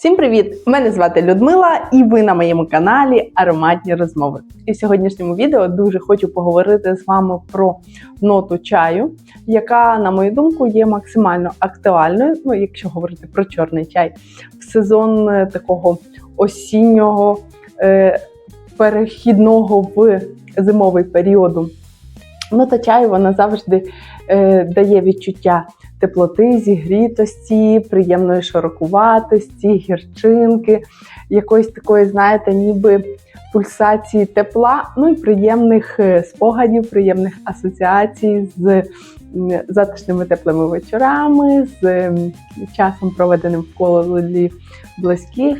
Всім привіт! Мене звати Людмила, і ви на моєму каналі Ароматні розмови. І в сьогоднішньому відео дуже хочу поговорити з вами про ноту чаю, яка, на мою думку, є максимально актуальною. Ну, якщо говорити про чорний чай, в сезон е, такого осіннього е, перехідного в зимовий періоду. Нота чаю вона завжди е, дає відчуття теплоти, зігрітості, приємної широкуватості, гірчинки, якоїсь такої, знаєте, ніби пульсації тепла, ну і приємних е, спогадів, приємних асоціацій з затишними теплими вечорами, з часом проведеним в колі близьких,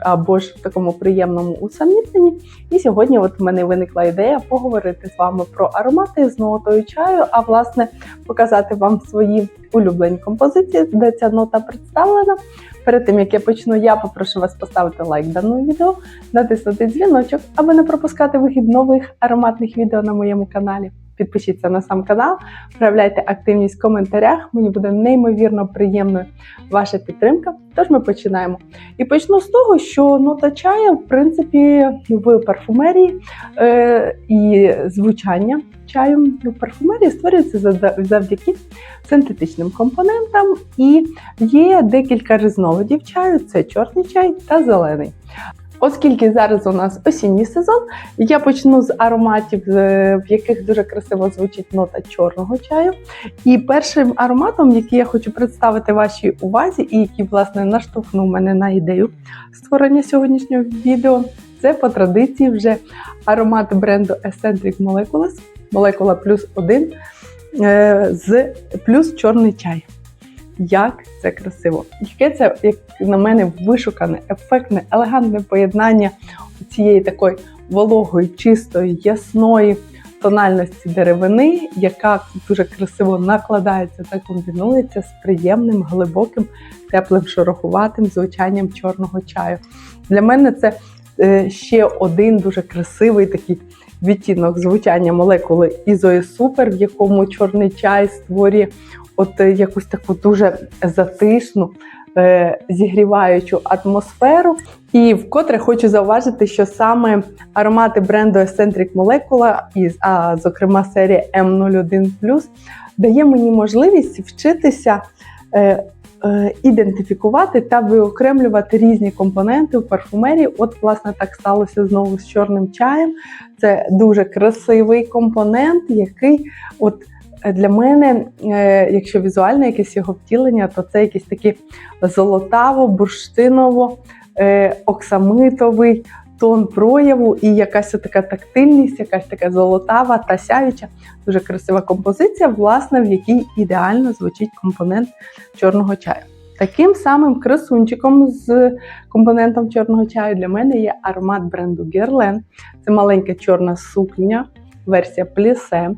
або ж, в такому приємному усамітненні. І сьогодні от в мене виникла ідея поговорити з вами про аромати з нотою чаю, а власне показати вам свої улюблені композиції, де ця нота представлена. Перед тим як я почну, я попрошу вас поставити лайк даному відео, натиснути дзвіночок, аби не пропускати вихід нових ароматних відео на моєму каналі. Підпишіться на сам канал, проявляйте активність в коментарях. Мені буде неймовірно приємною ваша підтримка. Тож ми починаємо. І почну з того, що нота чаю, в принципі, в парфумерії е, і звучання чаю в парфумерії створюється завдяки синтетичним компонентам. І є декілька різновидів чаю: це чорний чай та зелений. Оскільки зараз у нас осінній сезон, я почну з ароматів, е, в яких дуже красиво звучить нота чорного чаю. І першим ароматом, який я хочу представити вашій увазі, і який, власне, наштовхнув мене на ідею створення сьогоднішнього відео, це по традиції вже аромат бренду Eccentric Molecules, молекула плюс один е, з плюс чорний чай. Як це красиво! Яке це, на мене, вишукане, ефектне, елегантне поєднання цієї такої вологої, чистої, ясної тональності деревини, яка дуже красиво накладається та комбінується з приємним, глибоким, теплим, шорохуватим звучанням чорного чаю. Для мене це е, ще один дуже красивий такий відтінок звучання молекули Ізої Супер, в якому чорний чай створює от е, якусь таку дуже затишну, зігріваючу атмосферу. І вкотре хочу зауважити, що саме аромати бренду Eccentric Molecula, і, а зокрема серія M01 дає мені можливість вчитися. Е, е, Ідентифікувати та виокремлювати різні компоненти в парфумерії. От, власне, так сталося знову з чорним чаєм. Це дуже красивий компонент, який от для мене, е, якщо візуальне якесь його втілення, то це якийсь такий золотаво, бурштиново, е, тон прояву і якась така тактильність, якась така золотава та сяюча, дуже красива композиція, власне, в якій ідеально звучить компонент чорного чаю. Таким самим красунчиком з компонентом чорного чаю для мене є аромат бренду Guerlain. Це маленька чорна сукня, версія плісе.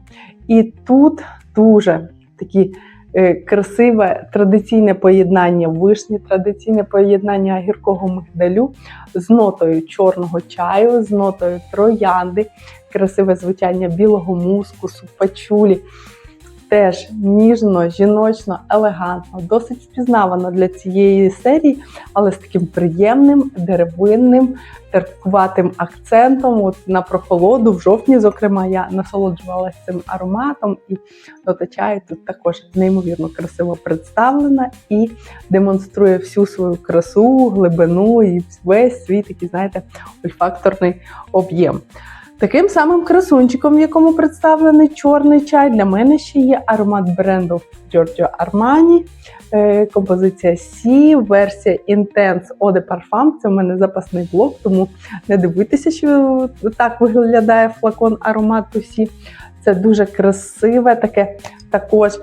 І тут дуже такі е, красиве традиційне поєднання вишні, традиційне поєднання гіркого мигдалю з нотою чорного чаю, з нотою троянди, красиве звучання білого мускусу, пачулі. Теж ніжно, жіночно, елегантно, досить впізнавано для цієї серії, але з таким приємним, деревинним, терпкуватим акцентом. От на прохолоду, в жовтні, зокрема, я насолоджувалася цим ароматом, і нота чаю тут також неймовірно красиво представлена і демонструє всю свою красу, глибину і весь свій такий, знаєте, ольфакторний об'єм. Таким самим красунчиком, в якому представлений чорний чай, для мене ще є аромат бренду Giorgio Armani, е, композиція Сі, версія Intense Eau de Parfum. Це в мене запасний блок, тому не дивуйтеся, що так виглядає флакон аромату Сі. Це дуже красиве, таке також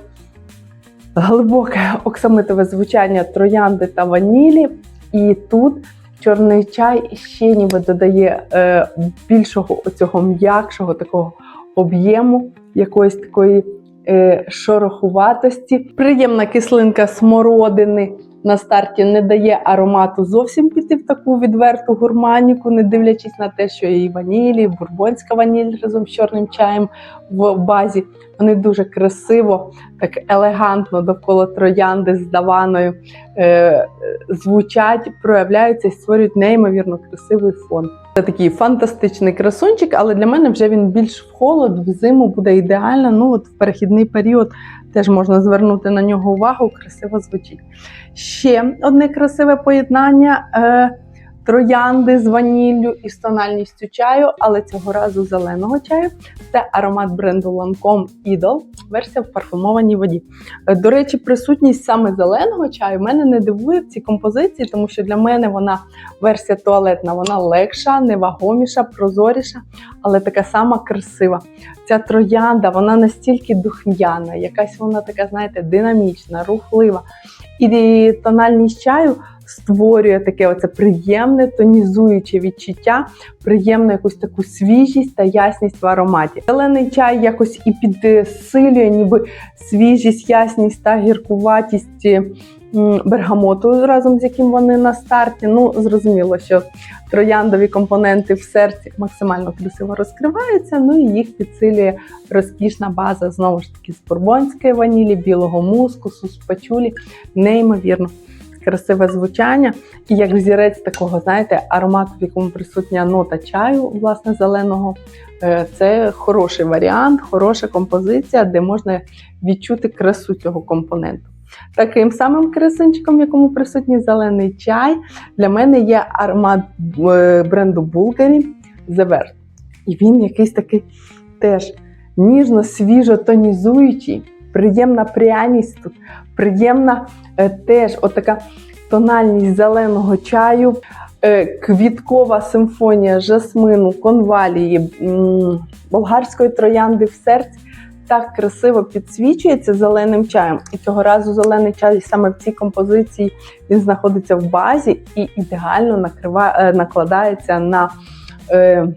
глибоке оксамитове звучання троянди та ванілі. І тут чорний чай ще ніби додає е, більшого оцього м'якшого такого об'єму, якоїсь такої е, шорохуватості, приємна кислинка смородини на старті не дає аромату зовсім піти в таку відверту гурманіку, не дивлячись на те, що і ванілі, і бурбонська ваніль разом з чорним чаєм в базі. Вони дуже красиво, так елегантно довкола троянди з даваною е, звучать, проявляються і створюють неймовірно красивий фон. Це такий фантастичний красунчик, але для мене вже він більш в холод, в зиму буде ідеально. Ну от в перехідний період теж можна звернути на нього увагу, красиво звучить. Ще одне красиве поєднання. Троянди з ваніллю і з тональністю чаю, але цього разу зеленого чаю. Це аромат бренду Lancome Idol, версія в парфумованій воді. Е, До речі, присутність саме зеленого чаю мене не дивує в цій композиції, тому що для мене вона версія туалетна, вона легша, невагоміша, прозоріша, але така сама красива. Ця троянда, вона настільки духм'яна, якась вона така, знаєте, динамічна, рухлива. І тональність чаю створює таке оце приємне тонізуюче відчуття, приємну якусь таку свіжість та ясність в ароматі. Зелений чай якось і підсилює, ніби свіжість, ясність та гіркуватість бергамоту, разом з яким вони на старті. Ну, зрозуміло, що трояндові компоненти в серці максимально красиво розкриваються, ну і їх підсилює розкішна база, знову ж таки, з бурбонської ванілі, білого мускусу, з пачулі. Неймовірно красиве звучання. І як взірець такого, знаєте, аромату, в якому присутня нота чаю, власне, зеленого. Е, Це хороший варіант, хороша композиція, де можна відчути красу цього компоненту. Таким самим красунчиком, в якому присутній зелений чай, для мене є аромат е, бренду Bulgari The Vert. І він якийсь такий теж ніжно, свіжо тонізуючий, приємна пряність тут, приємна е, теж отака тональність зеленого чаю, е, квіткова симфонія жасмину, конвалії, м, болгарської троянди в серці. Так красиво підсвічується зеленим чаєм. І цього разу зелений чай саме в цій композиції він знаходиться в базі і ідеально накриває, е, накладається на е,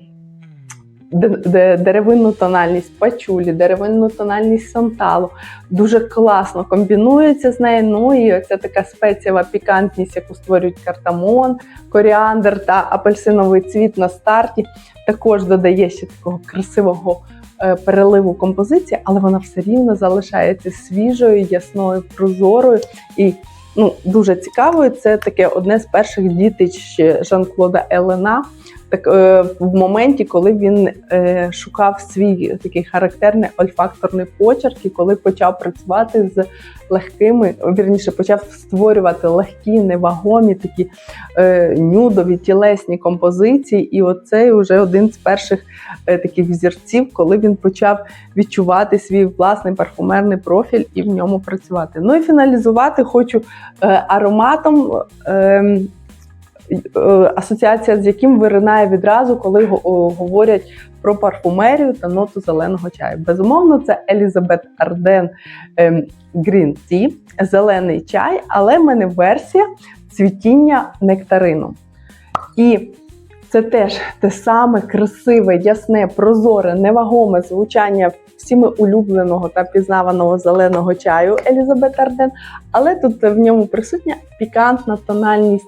деревинну тональність пачулі, деревинну тональність санталу. Дуже класно комбінується з нею. Ну і оця така спецієва пікантність, яку створюють картамон, коріандр та апельсиновий цвіт на старті, також додає ще такого красивого е, переливу композиції, але вона все рівно залишається свіжою, ясною, прозорою і ну, дуже цікавою. Це таке одне з перших дітищ Жан-Клода Елена. Так, е, в моменті, коли він е, шукав свій такий характерний ольфакторний почерк, і коли почав працювати з легкими, вірніше почав створювати легкі, невагомі такі е, нюдові тілесні композиції. І оцей вже один з перших таких взірців, коли він почав відчувати свій власний парфумерний профіль і в ньому працювати. Ну і фіналізувати хочу ароматом. Е, Асоціація з яким виринає відразу, коли говорять про парфумерію та ноту зеленого чаю. Безумовно, це Елізабет Арден ем, Green Tea, зелений чай, але в мене версія цвітіння нектарину. І це теж те саме красиве, ясне, прозоре, невагоме звучання всіми улюбленого та пізнаваного зеленого чаю Елізабет Арден, але тут в ньому присутня пікантна тональність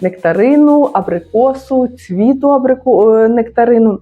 нектарину, абрикосу, цвіту абрику е, нектарину.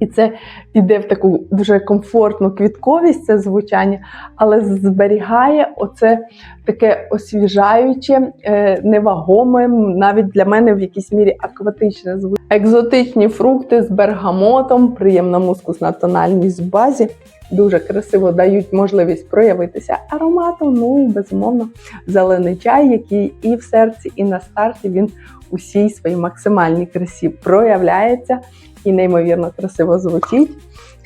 І це йде в таку дуже комфортну квітковість, це звучання, але зберігає оце таке освіжаюче, е, невагоме, навіть для мене в якійсь мірі акватичне звучання. Екзотичні фрукти з бергамотом, приємна мускусна тональність в базі. Дуже красиво дають можливість проявитися ароматом. Ну і безумовно зелений чай, який і в серці, і на старті він усій своїй максимальній красі проявляється і неймовірно красиво звучить,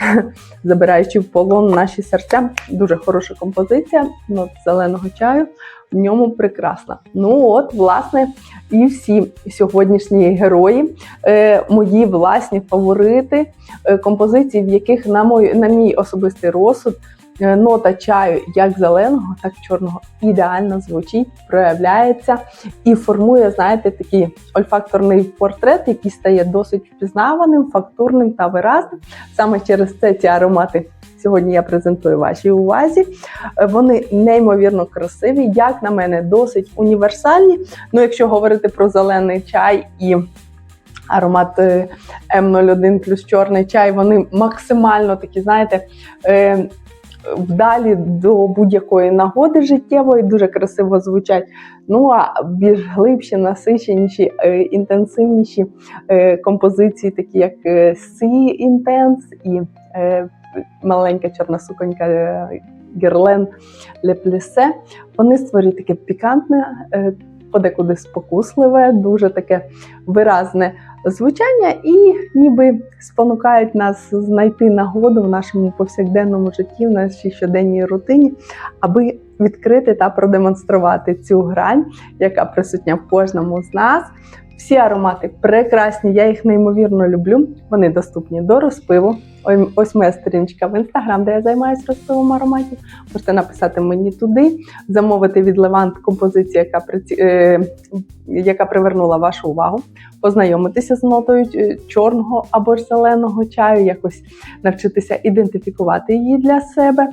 забираючи в полон наші серця. Дуже хороша композиція нот зеленого чаю. В ньому прекрасна. Ну от, власне, і всі сьогоднішні герої, е, мої власні фаворити, е, композиції, в яких, на мой, на мій особистий розсуд, нота чаю як зеленого, так чорного ідеально звучить, проявляється і формує, знаєте, такий ольфакторний портрет, який стає досить впізнаваним, фактурним та виразним. Саме через це ці аромати сьогодні я презентую вашій увазі. Е, Вони неймовірно красиві, як на мене, досить універсальні. Ну, якщо говорити про зелений чай і аромат е, М01 плюс чорний чай, вони максимально такі, знаєте, е, вдалі до будь-якої нагоди життєвої, дуже красиво звучать. Ну а більш глибші, насиченіші, е, інтенсивніші е, композиції, такі як е, Sea Intense і е, маленька чорна суконька е, Герлен Ле Плісе, вони створюють таке пікантне, е, подекуди спокусливе, дуже таке виразне звучання і ніби спонукають нас знайти нагоду в нашому повсякденному житті, в нашій щоденній рутині, аби відкрити та продемонструвати цю грань, яка присутня в кожному з нас. Всі аромати прекрасні, я їх неймовірно люблю. Вони доступні до розпиву. Ось моя сторіночка в інстаграм, де я займаюся розпивом ароматів. Можете написати мені туди, замовити від Левант композицію, яка е, яка привернула вашу увагу, познайомитися з нотою е, чорного або ж зеленого чаю, якось навчитися ідентифікувати її для себе,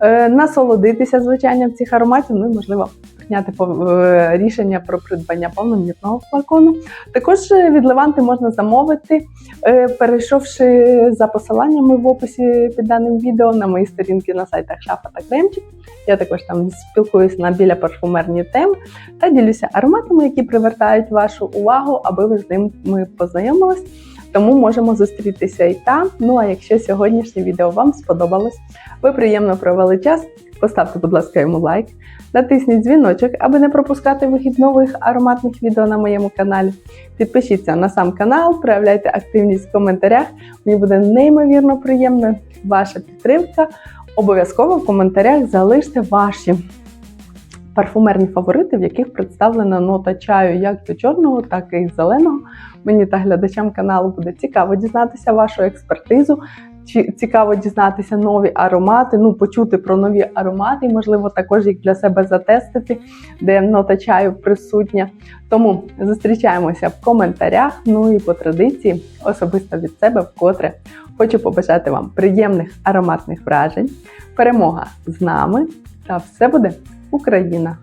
е, насолодитися звучанням цих ароматів, ну і можливо прийняти е, рішення про придбання повномірного флакону. Також е, від Леванти можна замовити, е, перейшовши за посиланнями в описі під даним відео на мої сторінки на сайтах Шафа та Кремчик. Я також там спілкуюся на біля парфумерні теми та ділюся ароматами, які привертають вашу увагу, аби ви з ними познайомились. Тому можемо зустрітися і там. Ну а якщо сьогоднішнє відео вам сподобалось, ви приємно провели час, поставте, будь ласка, йому лайк, натисніть дзвіночок, аби не пропускати вихід нових ароматних відео на моєму каналі. Підпишіться на сам канал, проявляйте активність в коментарях. Мені буде неймовірно приємна ваша підтримка. Обов'язково в коментарях залиште ваші парфумерні фаворити, в яких представлена нота чаю як до чорного, так і зеленого. Мені та глядачам каналу буде цікаво дізнатися вашу експертизу. Цікаво дізнатися нові аромати, ну почути про нові аромати, і, можливо, також їх для себе затестити, де нота чаю присутня. Тому зустрічаємося в коментарях. Ну і по традиції, особисто від себе вкотре хочу побажати вам приємних ароматних вражень, перемога з нами та все буде Україна!